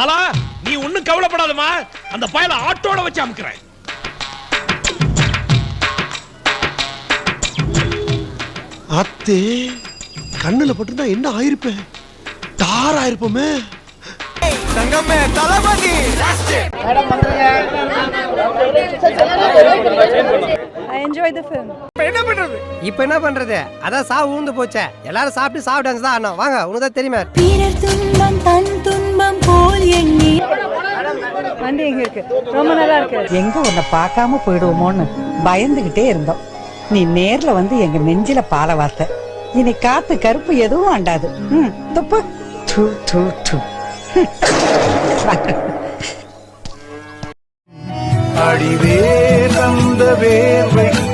மாலா நீ ஒண்ணும் கவலைப்படாதமா அந்த பயல ஆட்டோட வச்சு அமுக்குறேன். அத்தே கண்ணுல பட்டிருந்தா என்ன ஆயிருப்பேன் டார் ஆயிருப்போமே. I enjoyed the film. இப்ப என்ன பண்றது? அதான் சாவு ஊந்து போச்சே. எல்லாரும் சாப்பிட்டு டான்ஸ் தான் ஆடணும் வாங்க உனக்கு தான் தெரியுமே. பிறர் துன்பம் தன் துன்பம் போல் எண்ணி. வண்டி எங்க இருக்கு? ரொம்ப நல்லா இருக்கு. எங்க உன்னை பார்க்காம போயிடுவோமோன்னு பயந்துகிட்டே இருந்தோம். நீ நேர்ல வந்து எங்க நெஞ்சில பால வார்த்த. இனி காத்து கருப்பு எதுவும் அண்டாது. ம் துப்பு. டு டு டு அடிவே தந்த வேர்வைக்கு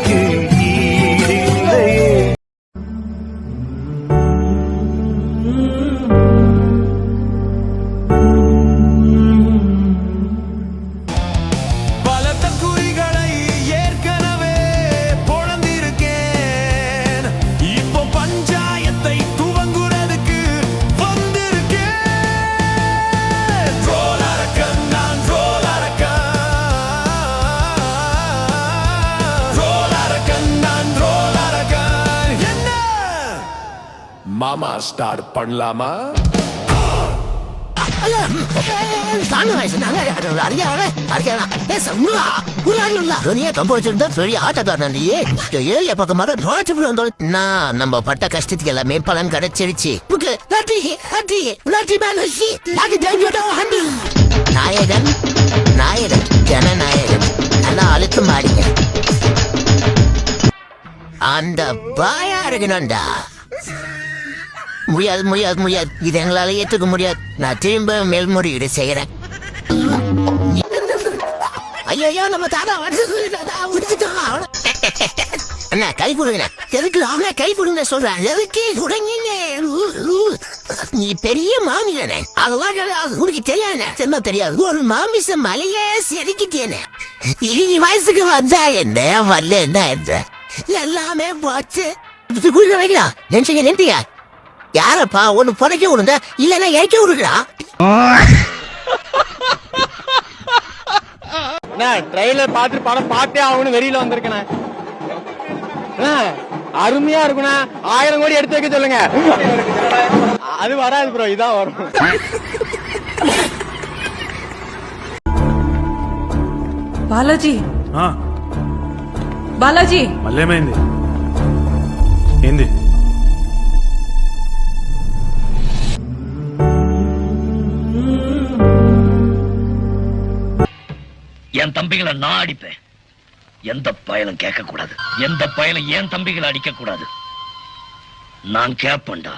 ஸ்டார்ட் பண்ணலாமா? நான் நம்ம பட்ட கஷ்டத்துக்கு எல்லாமே பலன் கிடைச்சிருச்சு. நாயகன் நாயகன் ஜனநாயகன். நல்லா அழுத்து மாடிங்க அந்த பாயா இருக்கணும்டா முடியாது முடியாது முடியாது. இது எங்களால ஏற்றுக்க முடியாது. நான் திரும்ப மேல்முறையீடு செய்யறேன் ஐயோ நம்ம தாத்தா வந்து அண்ணா கை கொடுங்க. எதுக்கு அவனே கை கொடுங்க சொல்றேன் எதுக்கு? கொடுங்க நீ பெரிய மாமியானே அதெல்லாம் கிடையாது. உனக்கு தெரியாது என்ன தெரியாது. ஒரு மாமிச மலையே செதுக்கிட்டேனே. இனி வயசுக்கு வந்தா என்ன? வரல என்ன? எல்லாமே போச்சு. இது குளிக்க வைக்கலாம் நினைச்சீங்க நின்றுங்க யாரப்பா ஒண்ணு புதைக்க விடுங்க இல்லைன்னா இறக்கி விடுங்களா ட்ரெயிலர் பார்த்து படம் பார்த்தே ஆகணும் வெளியில வந்திருக்கேன் அருமையா இருக்குண்ணா ஆயிரம் கோடி எடுத்து வைக்க சொல்லுங்க அது வராது ப்ரோ இதான் வரும் బాలాజీ బాలాజీ మళ్ళేమైంది ఏంది தம்பிகளை நான் அடிப்பேன். எந்த பயலும் கேட்க கூடாது எந்த பயலும் என் தம்பிகளை அடிக்க கூடாது நான் கேப்பேன்டா.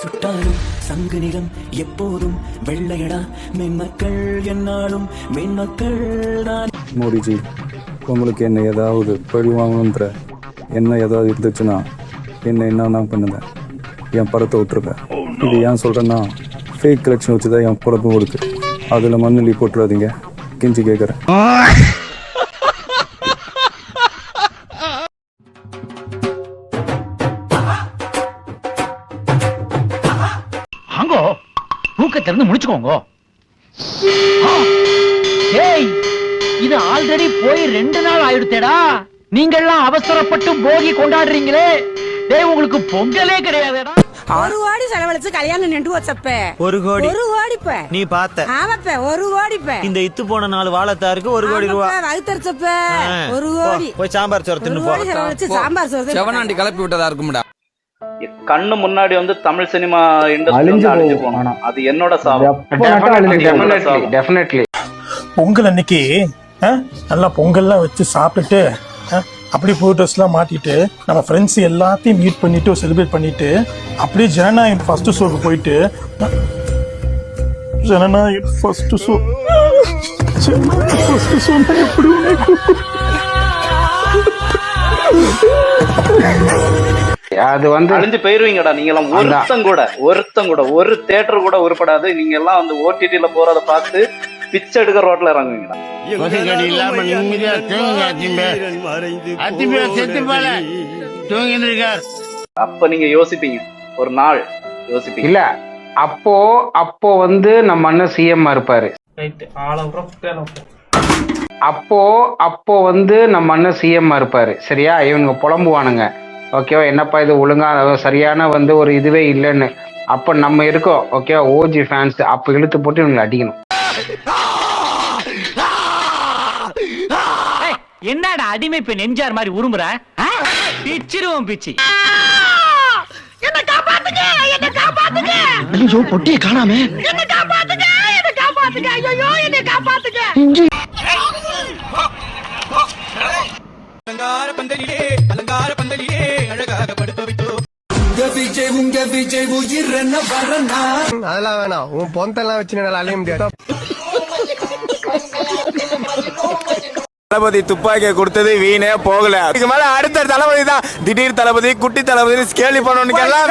சுட்டாலும் சங்கு நிறம் எப்போதும் வெள்ளையடா. மென்மக்கள் என்னாலும் மென்மக்கள் தான். மோடிஜி உங்களுக்கு என்ன ஏதாவது பழி வாங்கணுன்ற என்ன ஏதாவது இருந்துச்சுன்னா என்ன என்ன பண்ணுங்க என் படத்தை விட்டுருங்க. இது ஏன் சொல்கிறேன்னா ஃபேக் கலெக்ஷன் வச்சு தான் என் பொழப்பு கொடுக்கு அதில் மண்ணெல்லி போட்டுறாதீங்க. கெஞ்சி கேட்குறேன் தூக்கத்திலிருந்து முடிச்சுக்கோங்க. ஏய் இது ஆல்ரெடி போய் ரெண்டு நாள் ஆயிடுத்தேடா. நீங்கெல்லாம் அவசரப்பட்டு போகி கொண்டாடுறீங்களே. டேய் உங்களுக்கு பொங்கலே கிடையாதுடா. ஒரு கோடி செலவழிச்சு கல்யாணம் நின்று வச்சப்ப ஒரு கோடி. ஒரு கோடிப்ப. நீ பார்த்த. ஆமாப்ப ஒரு கோடிப்ப. இந்த இத்து போன நாலு வாழைத்தாருக்கு ஒரு கோடி ரூபா. வகுத்தரிச்சப்ப. ஒரு கோடி. போய் சாம்பார் சோறு தின்னு போ. செலவழிச்சு சாம்பார் சோறு செவனாண்டி கிளப்பி விட்டதா இருக்கும்டா. கண்ணு முன்னாடி வந்து தமிழ் சினிமா அழிஞ்சு அழிஞ்சு. போனோம் அது என்னோட சாபம். டெஃபினெட்லி பொங்கல் அன்னைக்கு நல்லா பொங்கல்லாம் வச்சு சாப்பிட்டுட்டு அப்படி புது ட்ரெஸ்லாம் மாட்டிட்டு நம்ம ஃப்ரெண்ட்ஸ் எல்லாத்தையும் மீட் பண்ணிட்டு செலிப்ரேட் பண்ணிட்டு அப்படியே ஜனநாயகம் ஃபர்ஸ்ட் ஷோக்கு போயிட்டு ஜனநாயகம் ஃபர்ஸ்ட் ஷோ ஃபர்ஸ்ட் ஷோ எப்படி அது வந்து அழிஞ்சு போயிருவீங்கடா நீங்க எல்லாம் ஒருத்தம் கூட ஒருத்தம் கூட ஒரு தேட்டர் கூட உருப்படாது. நீங்க எல்லாம் வந்து ஓடிடில போறத பார்த்து பிச்சை எடுக்க ரோட்ல இல்லாம நிம்மதியா அப்ப நீங்க யோசிப்பீங்க. ஒரு நாள் யோசிப்பீங்க. இல்ல அப்போ அப்போ வந்து நம்ம அண்ணன் சிஎம் இருப்பாரு. அப்போ அப்போ வந்து நம்ம அண்ணன் சிஎம் இருப்பாரு. சரியா? இவனுங்க புலம்புவானுங்க. ஓகேவா? என்னப்பா இது ஒழுங்கா சரியான வந்து ஒரு இதுவே இல்லைன்னு. அப்போ நம்ம இருக்கோம். ஓகேவா? ஓஜி ஃபேன்ஸ் அப்போ இழுத்து போட்டு இவங்களை அடிக்கணும். என்னடா அடிமை பெண் எம்ஜிஆர் மாதிரி உருமுற? பிச்சிருவோம் பிச்சி. ஐயோ பொட்டியை காணாமே. அதெல்லாம் வேணாம். உன் பொந்தெல்லாம் வச்சு என்னால அழிய முடியாது. தளபதி துப்பாக்கியை கொடுத்தது வீணே போகல. இதுக்கு மேல அடுத்த தளபதி தான். திடீர் தளபதி குட்டி தளபதி ஸ்கேலி பண்ணவனுக்கு எல்லாம்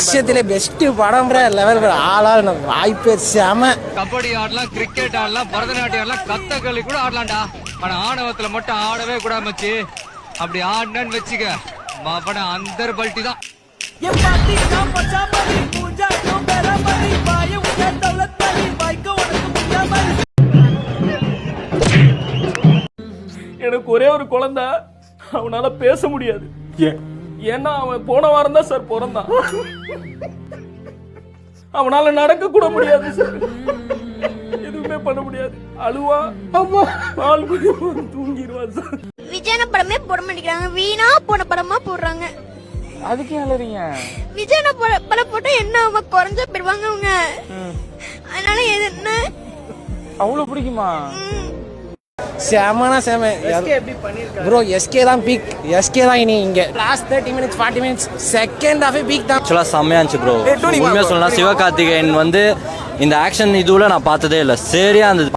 விஷயத்திலே பெஸ்ட் படம் லெவல் ஆளால் வாய்ப்பே செம கபடி ஆடலாம் கிரிக்கெட் ஆடலாம் பரதநாட்டியம் ஆடலாம் கத்தகளி கூட ஆடலாம்டா. ஆனா ஆணவத்துல மட்டும் ஆடவே கூடாது மச்சி. அப்படி ஆடினு வச்சுக்க மாப்பட அந்த பல்ட்டி தான். எனக்கு ஒரே ஒரு குழந்தை. அவனால பேச முடியாது. ஏன்னா அவன் போன வாரம் தான் சார் பிறந்தான். அவனால நடக்க கூட முடியாது சார். எதுவுமே பண்ண முடியாது. அழுவா. அம்மா. பால் குடிப்பான் தூங்கிடுவான் சார். விஜயன படமே போட மாட்டேங்கிறாங்க. வீணா போன படமா போடுறாங்க. அதுக்கு அழறீங்க? விஜயன படம் போட்டா என்ன அவங்க குறைஞ்ச போயிடுவாங்க அவங்க. அதனால எது என்ன? அவ்வளவு பிடிக்குமா? செமனா செம. ப்ரோ எஸ்கே தான் பீக் எஸ்கே தான் இனி இங்க. Last thirty minutes forty minutes second ஹாஃபே peak தான். ஆக்சுவலா செம்மையா இருந்துச்சு ப்ரோ உண்மையா சொல்லலாம் சிவகார்த்திகேயன் வந்து இந்த ஆக்ஷன் இதுல நான் பார்த்ததே இல்ல. சரியா இருந்தது.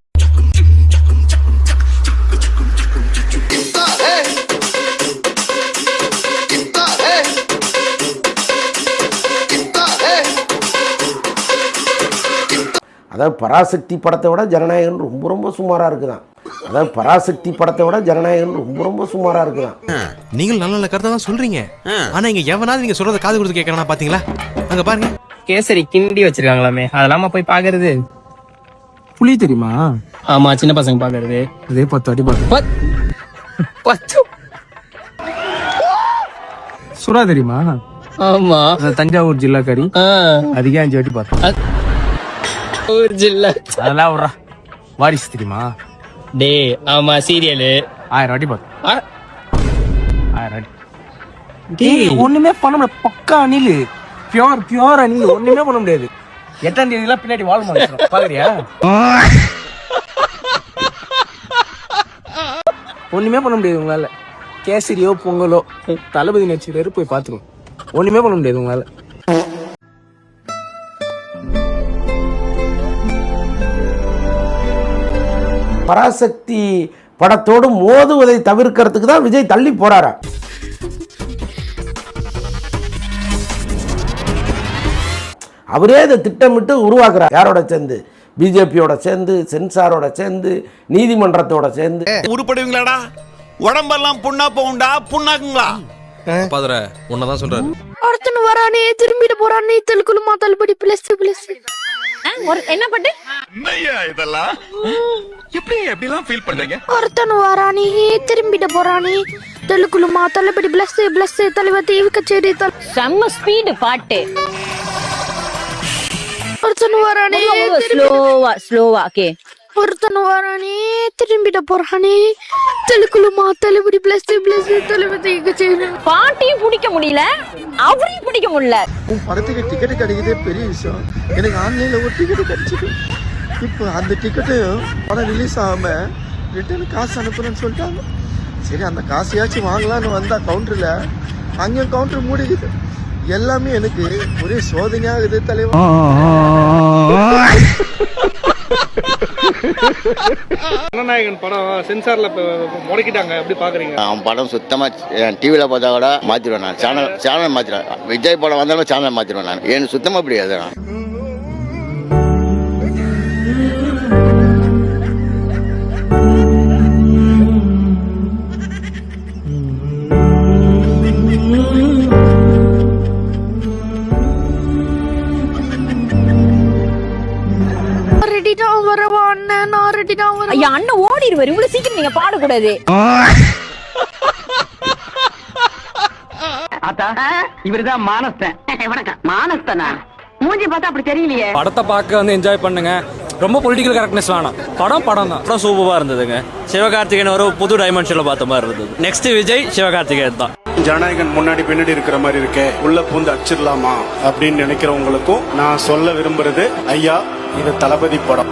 அதாவது பராசக்தி படத்தை விட ஜனநாயகன் ரொம்ப ரொம்ப சுமாரா இருக்குதான். அதாவது பராசக்தி படத்தை விட ஜனநாயகன் ரொம்ப ரொம்ப சுமாரா இருக்குதான். நீங்கள் நல்ல நல்ல கருத்தை தான் சொல்றீங்க. ஆனா இங்க எவனாவது நீங்க சொல்றத காது கொடுத்து கேட்கறானா பாத்தீங்களா? அங்க பாருங்க. கேசரி கிண்டி வச்சிருக்காங்களாமே அதெல்லாம் போய் பாக்குறது. புளி தெரியுமா? ஆமா சின்ன பசங்க பாக்குறது. அதே பத்து வாட்டி பாக்கு. பத்து. சுறா தெரியுமா? ஆமா. தஞ்சாவூர் ஜில்லா கறி அதிகம் அஞ்சு வாட்டி பார்த்தோம் ஜில்லா. அதெல்லாம் வாரிசு தெரியுமா? டே ஆமா சீரியலு ஆயிரம் வாட்டி பார்த்தோம் ஆயிரம் வாட்டி. டேய். ஒண்ணுமே பண்ண முடியாது. பக்கா அணில். பியோர் பியோர் அணில். ஒண்ணுமே பண்ண முடியாது. எட்டாம் தேதி எல்லாம் பின்னாடி வால் மாட்டோம் பாக்குறியா? ஒண்ணுமே பண்ண முடியாது உங்களால. கேசரியோ பொங்கலோ தளபதி நடிச்சிருக்காரு போய் பாத்துக்கோ ஒண்ணுமே பண்ண முடியாது உங்களால. பராசக்தி படத்தோடு மோதுவதை தவிர்க்கிறதுக்கு தான் விஜய் தள்ளி போறாரா? அவரே இதை திட்டமிட்டு உருவாக்குறார். யாரோட சேர்ந்து? பிஜேபியோட சேர்ந்து சென்சாரோட சேர்ந்து நீதிமன்றத்தோட சேர்ந்து. உருப்படுவீங்களாடா? உடம்பெல்லாம் புண்ணா போகுண்டா புண்ணாக்குங்களா? பாதர உன்னதான் சொல்றாரு. ஒருத்தன் வரானே திரும்பிட்டு போறானே தெலுங்குலுமா தள்ளுபடி பிளஸ் பிளஸ் என்ன பண்ணு இதெல்லாம்? எப்படி எப்படி எல்லாம் ஃபீல் பண்றீங்க? ஒருத்தன் வரானே திரும்பிட்டு போறானே. தெலுங்குலுமா தள்ளுபடி பிளஸ் பிளஸ் தலைவர் தீவு கச்சேரி செம்ம ஸ்பீடு பாட்டு. ஒருத்தன் வரானே ஸ்லோவா ஸ்லோவா ஓகே ஒருத்தன் வரானே திரும்பிட்ட போறானே. தெலுங்குலுமா தள்ளுபடி பிளஸ் பிளஸ் தலைவர் கச்சேரி பாட்டையும் பிடிக்க முடியல அவரையும் பிடிக்க முடியல. உன் படத்துக்கு டிக்கெட் கிடைக்கிறதே பெரிய விஷயம். எனக்கு ஆன்லைன்ல ஒரு டிக்கெட் கிடைச்சிது. இப்போ அந்த டிக்கெட்டு படம் ரிலீஸ் ஆகாம ரிட்டர்ன் காசு அனுப்புறேன்னு சொல்லிட்டாங்க. சரி அந்த காசையாச்சும் வாங்கலாம்னு வந்தா கவுண்டர்ல அங்கேயும் கவுண்டர் மூடிக்குது. எல்லாமே எனக்கு ஒரே சோதனையாகுது தலைவா. ஜனநாயகன் படம் சென்சார்ல முடக்கிட்டாங்க. எப்படி பாக்குறீங்க? அவன் படம் சுத்தமா டிவியில பார்த்தா கூட மாத்திடுவேன் நான். Channel channel மாத்திடுவேன். விஜய் படம் வந்தாலும் சேனல் மாத்திடுவேன் நான். எனக்கு சுத்தமா பிடிக்காது நான் அண்ணன் ஓடிடுவாரு. இவ்வளவு சீக்கிரம் நீங்க பாடக்கூடாது. இவருதான் மானஸ்தன். வணக்கம். மானஸ்தனா? மூஞ்சி பார்த்தா அப்படி தெரியலையே. படத்தை பார்க்க வந்து என்ஜாய் பண்ணுங்க. ரொம்ப பொலிட்டிக்கல் கரெக்ட்னஸ் வேணாம். படம் படம் தான். படம் சூப்பரா இருந்ததுங்க. சிவகார்த்திகேயன் ஒரு புது டைமென்ஷன்ல பார்த்த மாதிரி இருந்தது. நெக்ஸ்ட் விஜய் சிவகார்த்திகேயன் தான். ஜனநாயகன் முன்னாடி பின்னாடி இருக்கிற மாதிரி இருக்கே. உள்ள பூந்து அடிச்சிடலாமா? அப்படின்னு நினைக்கிறவங்களுக்கும் நான் சொல்ல விரும்புறது ஐயா இது தளபதி படம்.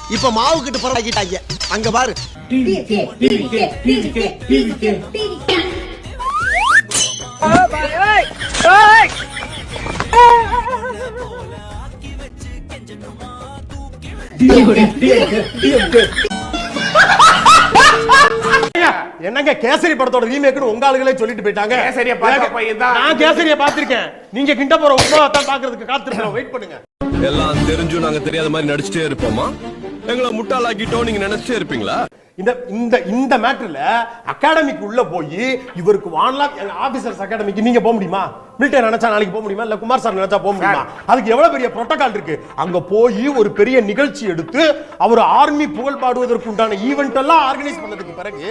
இப்ப மாவு கட்டு பரவாக்கிட்டாங்க அங்க பாரு. என்னங்க கேசரி படத்தோட ரீமேக்னு உங்க ஆளுகளே சொல்லிட்டு போயிட்டாங்க. கேசரிய நான் கேசரிய பாத்திருக்கேன் நீங்க கிண்ட போற உப்புமா தான் பாக்குறதுக்கு காத்திருக்கோம் வெயிட் பண்ணுங்க. எல்லாம் தெரிஞ்சும் நாங்க தெரியாத மாதிரி நடிச்சுட்டே இருப்போமா? எங்களை முட்டாளாக்கிட்டோம் நீங்க நினைச்சே இருப்பீங்களா? இந்த இந்த இந்த மேட்டர்ல அகாடமிக்கு உள்ள போய் இவருக்கு வானலாம் எங்க ஆபீசர்ஸ் அகாடமிக்கு நீங்க போக முடியுமா? மிலிட்டரி நினைச்சா நாளைக்கு போக முடியுமா? இல்ல குமார் சார் நினைச்சா போக முடியுமா? அதுக்கு எவ்வளவு பெரிய புரோட்டோகால் இருக்கு? அங்க போய் ஒரு பெரிய நிகழ்ச்சி எடுத்து அவர் ஆர்மி புகழ் பாடுவதற்கு உண்டான ஈவெண்ட் எல்லாம் ஆர்கனைஸ் பண்ணதுக்கு பிறகு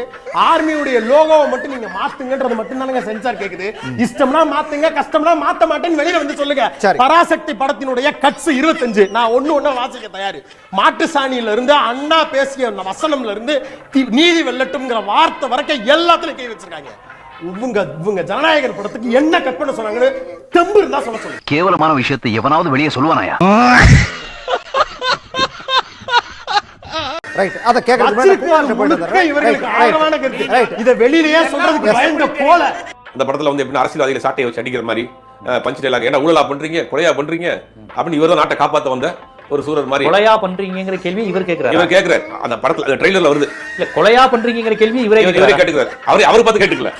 ஆர்மியுடைய லோகோவை மட்டும் நீங்க மாத்துங்கன்றது மட்டும் தானங்க சென்சார் கேக்குது இஷ்டம்னா மாத்துங்க கஷ்டம்னா மாத்த மாட்டேன்னு வெளியில வந்து சொல்லுங்க. பராசக்தி படத்தினுடைய கட்ஸ் இருபத்தஞ்சு. நான் ஒண்ணு ஒண்ணு வாசிக்க தயாரு. மாட்டு சாணியில இருந்து அண்ணா பேசிய வசனம்ல இருந்து நீதி வெல்லட்டும்ங்கிற வார்த்தை வரைக்கும் எல்லாத்துலயும் கை வச்சிருக்காங்க. இவங்க இவங்க ஜனநாயகர் படத்துக்கு என்ன கட் பண்ண சொன்னாங்கன்னு தெம்பு இருந்தா சொல்ல சொல்லு. கேவலமான விஷயத்தை எவனாவது வெளியே சொல்லுவானாயா? ரைட் அத கருத்து. இதை வெளியிலேயே சொல்றதுக்கு பயந்த போல. அந்த படத்துல வந்து எப்படி அரசியல்வாதிகளை சாட்டையை வச்சு அடிக்கிற மாதிரி பஞ்சு டைலாக் என்ன ஊழலா பண்றீங்க கொலையா பண்றீங்க அப்படின்னு இவர் தான் நாட்டை காப்பாத்த வந்த ஒரு சூரர் மாதிரி. கொலையா பண்றீங்கிற கேள்வி இவர் கேக்குறாரு? இவர் கேக்குறாரு. அந்த படத்துல அந்த ட்ரெய்லர்ல வருது. இல்ல கொலையா பண்றீங்கிற கேள்வி இவரே இவர் கேக்குறாரு? கேட்டுக்கிறாரு. அவரே அவர் பார்த்து கேட்டுக்கல.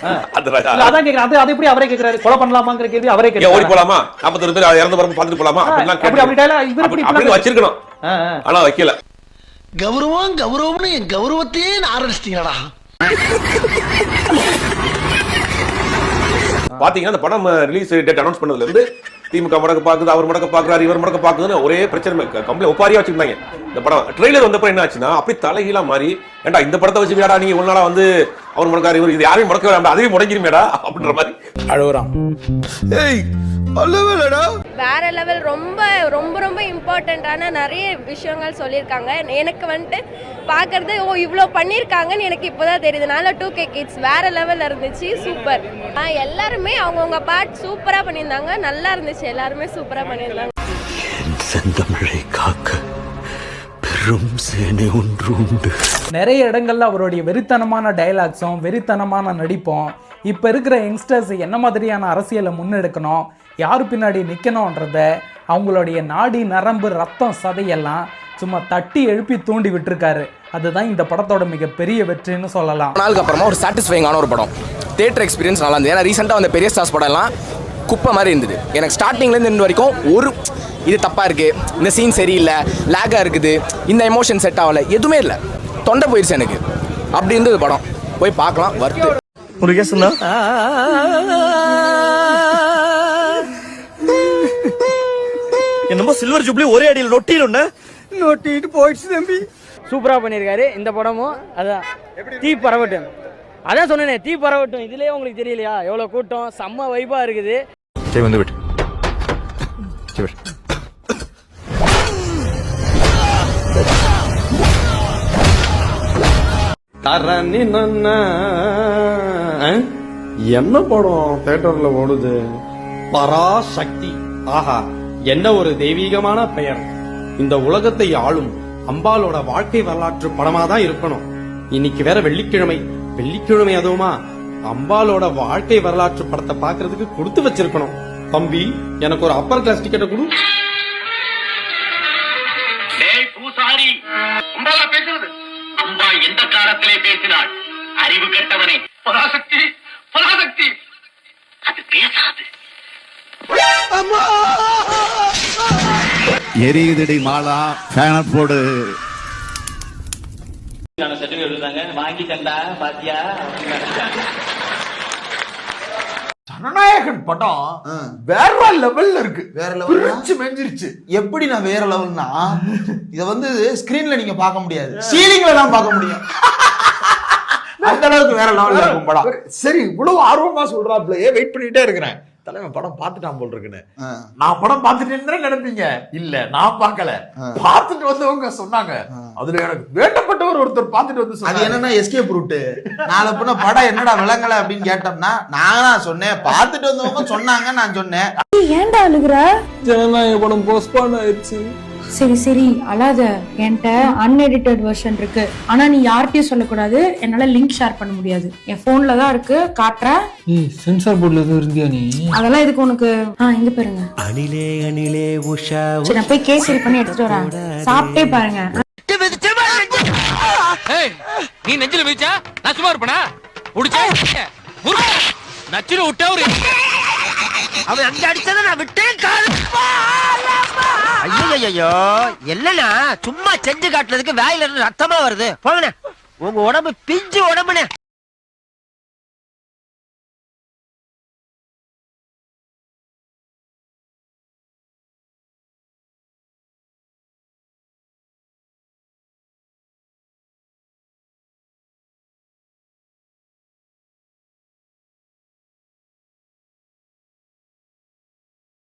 அதான் கேக்குறேன். அது அது எப்படி அவரே கேக்குறாரு? கொலை பண்ணலாமாங்கிற கேள்வி அவரே ஏன் ஓடி கேக்குறாரு? போலாமா? நாற்பத்தொரு பேர் இறந்து பிறகு பார்த்துட்டு போலாமா? அப்படிலாம் அப்படி அப்படி கேட்டு dialogue இவர் இப்படி அப்படின்னு வச்சிருக்கணும். ஆனா வைக்கல. கௌரவம் கௌரவம்னு என் கௌரவத்தையே ஆரம்பிச்சிட்டீங்களா பாத்தீங்கன்னா அந்த படம் ரிலீஸ் டேட் அனௌன்ஸ் பண்ணதுல இருந்து திமுக முடக்க பாக்குது அவர் முடக்க பாக்குறாரு இவர் முடக்க பாக்குதுன்னு ஒரே பிரச்சனை. கம்பெனி ஒப்பாரியா வச்சிருந்தாங்க இந்த படம் ட்ரெய்லர் வந்தப்ப என்ன ஆச்சுன்னா அப்படி தலைகீழா மாறி ஏன்டா இந்த படத்தை வச்சு வியாடா நீங்க நாளா வந்து அவர் முடக்காரு இவர் இது யாரையும் முடக்க வேண்டாம் அதையும் முடங்கிருமேடா அப்படின்ற மாதிரி. அழுகுறான். ஏய் வேற லெவல் ரொம்ப ரொம்ப ரொம்ப இம்பார்ட்டண்ட்டான நிறைய விஷயங்கள் சொல்லியிருக்காங்க. எனக்கு வந்துட்டு பார்க்கறது ஓ இவ்வளோ பண்ணியிருக்காங்கன்னு எனக்கு இப்போதான் தெரியுது. நல்ல டூ கே கிட்ஸ் வேற லெவலில் இருந்துச்சு சூப்பர் எல்லாருமே அவங்கவுங்க பார்ட் சூப்பராக பண்ணியிருந்தாங்க. நல்லா இருந்துச்சு எல்லாருமே சூப்பராக பண்ணியிருந்தாங்க. செந்தமிழை காக்க. பெரும் சேனை ஒன்று உண்டு. நிறைய இடங்கள்ல அவருடைய வெறித்தனமான டயலாக்ஸும் வெறித்தனமான நடிப்பும் இப்போ இருக்கிற யங்ஸ்டர்ஸ் என்ன மாதிரியான அரசியலை முன்னெடுக்கணும் யார் பின்னாடி நிற்கணுன்றத அவங்களுடைய நாடி நரம்பு ரத்தம் சதையெல்லாம் சும்மா தட்டி எழுப்பி தூண்டி விட்டுருக்காரு. அதுதான் இந்த படத்தோட மிகப்பெரிய வெற்றின்னு சொல்லலாம். நாளுக்கு அப்புறமா ஒரு சாட்டிஸ்ஃபைங்கான ஒரு படம். தேட்டர் எக்ஸ்பீரியன்ஸ் நல்லா இருந்தது. ஏன்னா ரீசெண்டாக வந்த பெரிய ஸ்டார்ஸ் படம் எல்லாம் குப்பை மாதிரி இருந்தது. எனக்கு ஸ்டார்டிங்லேருந்து இந்த வரைக்கும் ஒரு இது தப்பாக இருக்குது இந்த சீன் சரியில்லை. லேக்காக இருக்குது. இந்த எமோஷன் செட் ஆகலை. எதுவுமே இல்லை. தொண்டை போயிடுச்சு எனக்கு. அப்படி இருந்தது படம். போய் பார்க்கலாம். வர்த்து ஒரு கேஸ்னா என்னமோ சில்வர் ஜூப்ளி ஒரே அடியில் நொட்டிடும்னு நோட்டிட்டு போயிடுச்சு தம்பி. சூப்பரா பண்ணிருக்காரு இந்த படமும் அதான். தீ பரவட்டும். அதான் சொன்னேனே தீ பரவட்டும். இதுலயே உங்களுக்கு தெரியலையா? எவ்வளவு கூட்டம். செம்ம வைபா இருக்குது. சரி வந்து விட்டு சரி தரணி என்ன படம் தேட்டர்ல ஓடுது பராசக்தி ஆஹா என்ன ஒரு தெய்வீகமான பெயர் இந்த உலகத்தை ஆளும் அம்பாலோட வாழ்க்கை வரலாற்று படமா தான் இருக்கணும் இன்னைக்கு வேற வெள்ளிக்கிழமை வெள்ளிக்கிழமை அதுவுமா அம்பாலோட வாழ்க்கை வரலாற்று படத்தை பாக்குறதுக்கு கொடுத்து வச்சிருக்கணும். தம்பி எனக்கு ஒரு அப்பர் கிளாஸ் டிக்கெட்டை கொடு. பேசுறது? அம்பா எந்த காலத்திலே பேசினாள்? அறிவு கெட்டவனே. பராசக்தி பராசக்தி. அது பேசாது. எரியுதடி மாலா ஃபேன போடு. ஜனநாயகன் படம் வேற லெவல்ல இருக்கு. வேற? பிரிச்சு மெஞ்சிருச்சு. எப்படி நான் வேற லெவல்னா? இத வந்து ஸ்கிரீன்ல நீங்க பார்க்க முடியாது. சீலிங்ல தான் பார்க்க முடியும். அந்த அளவுக்கு வேற லெவல்ல இருக்கும் படம். சரி இவ்வளவு ஆர்வமா சொல்றாப்லயே வெயிட் பண்ணிட்டே இருக்கிறேன். தலைவன் படம் பார்த்துட்டான் போல் இருக்குன்னு நான் படம் பார்த்துட்டேன்னு நினைப்பீங்க? இல்ல நான் பார்க்கல. பார்த்துட்டு வந்தவங்க சொன்னாங்க. அதுல எனக்கு வேண்டப்பட்டவர் ஒருத்தர் பார்த்துட்டு வந்து அது என்னன்னா எஸ்கேப் ரூட் நாளை பின்ன படம் என்னடா விளங்கல அப்படின்னு கேட்டோம்னா நான் தான் சொன்னேன். பார்த்துட்டு வந்தவங்க சொன்னாங்க நான் சொன்னேன். ஏன்டா அழுகுற? ஜனநாயக படம் போஸ்ட்பான் ஆயிடுச்சு. சரி சரி அழாத. என்கிட்ட அன்எடிட்டட் வெர்ஷன் இருக்கு. ஆனா நீ யார்கிட்டயும் சொல்லக்கூடாது. என்னால லிங்க் ஷேர் பண்ண முடியாது. என் போன்ல தான் இருக்கு. காட்டுறேன். ஏய் சென்சார் போர்டில் எதுவும் இருந்தியா நீ? அதெல்லாம் இதுக்கு உனக்கு? ஆ இங்க பாருங்க. அணிலே அணிலே உஷா சரி நான் போய் கேசரி பண்ணி எடுத்துட்டு வரேன். சாப்பிட்டே பாருங்க. நீ நெஞ்சில மிதிச்சா? நான் சும்மா இருப்பனா? முடிச்சா? நச்சுன்னு விட்டா ஒரு அவன் அங்க அடிச்சத நான் விட்டேன் காது ஐயோ இல்லனா சும்மா செஞ்சு காட்டுறதுக்கு வேலையில இருந்து ரத்தமா வருது. போங்கண்ணே. உங்க உடம்பு பிஞ்சு உடம்புனே